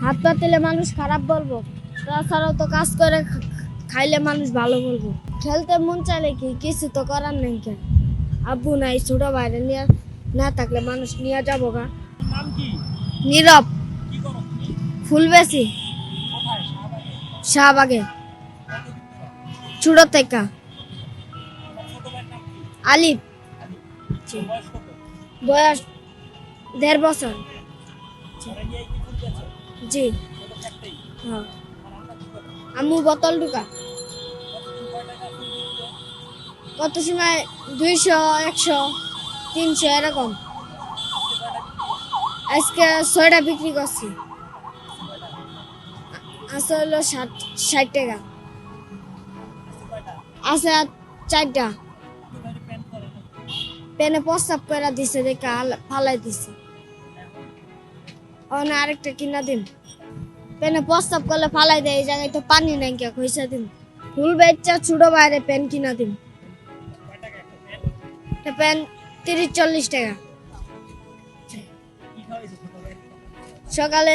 হাত পাতলে মানুষ খারাপ বলব। তাছাড়াও তো কাজ করে খাইলে মানুষ ভালো বলব। খেলতে মন চাইলে কি কিছু তো করার নেই কেন আব্বু নাই ছোট বাইরে নিয়ে না থাকলে মানুষ নিয়ে যাব গা। নাম কি? নীরব। ফুল বেশি শাহবাগে। ছোট থেকে। আলিফ। বয়স দেড় বছর। জি। হ্যাঁ। আম্মু বোতল ঢুকা। কত সময়? দুইশো, একশো, তিনশো, এরকম। আজকে ছয়টা বিক্রি করছি। আছে হলো ষাট ষাট টাকা। আছে চারটা। পেনে প্রস্তাব করে দিছে, দেখে ফালাই দিছে। অনে আরেকটা কিনা দিন পেনে প্রস্তাব করলে ফালাই দেয়, এই জায়গায় তো পানি নাই, কে কইসা দিন ফুল বেচা ছোট বাইরে পেন কিনা দিন পেন তিরিশ চল্লিশ টাকা। সকালে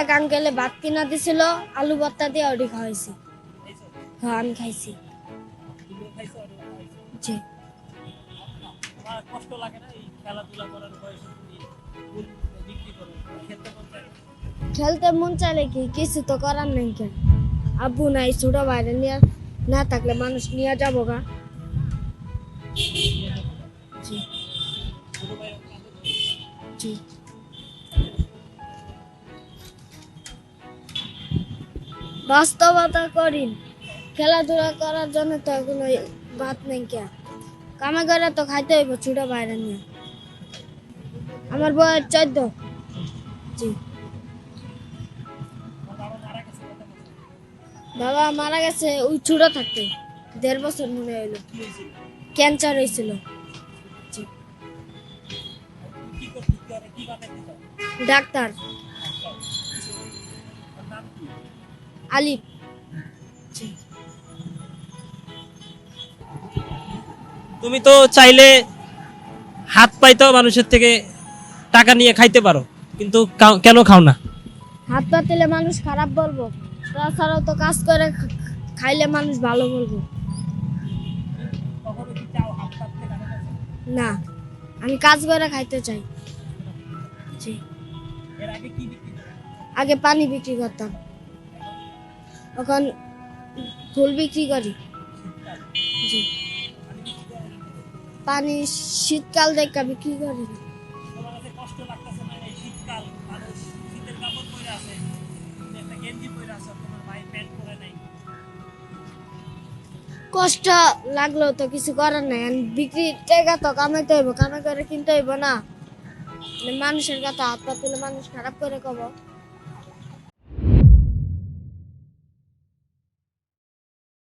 এক আঙ্কেলে ভাত কিনা দিছিল, আলু ভর্তা দিয়ে ওটি খাওয়াইছি। হ্যাঁ আমি খাইছি। জি। কষ্ট লাগে না এই খেলাধুলা করার খেলতে মন চাইলে কি কিছু তো করার নেই কেন? আব্বু নাই, ছোট বাইরে নিয়ে না থাকলে মানুষ নিয়ে যাব গা। বাস্তবতা করি খেলাধুলা করার জন্য তো কোনো ভাত নেই কে? কামে করে তো খাইতে হইব ছোট বাইরে নিয়ে। আমার বয়স চোদ্দ। জি। বাবা মারা গেছে ওই ছোট থাকতে দেড় বছর মনে হইল। ক্যান্সার হয়েছিল ডাক্তার। আলিফ। তুমি তো চাইলে হাত পাইতেও মানুষের থেকে টাকা নিয়ে খাইতে পারো কিন্তু কেন খাও না? হাত পাতলে মানুষ খারাপ বলব। তাছাড়াও তো কাজ করে খাইলে মানুষ ভালো বলব। না আমি কাজ করে খাইতে চাই। আগে পানি বিক্রি করতাম। এখন ফুল বিক্রি করি। জি। পানি শীতকাল দেখা বিক্রি করি। কষ্ট লাগল তো কিছু করার নাই বিক্রি টাকা তো কামাইতে হইব, কামাই করে কিনতে হইব না। মানে মানুষের কথা হাত পাতলে মানুষ খারাপ করে কব।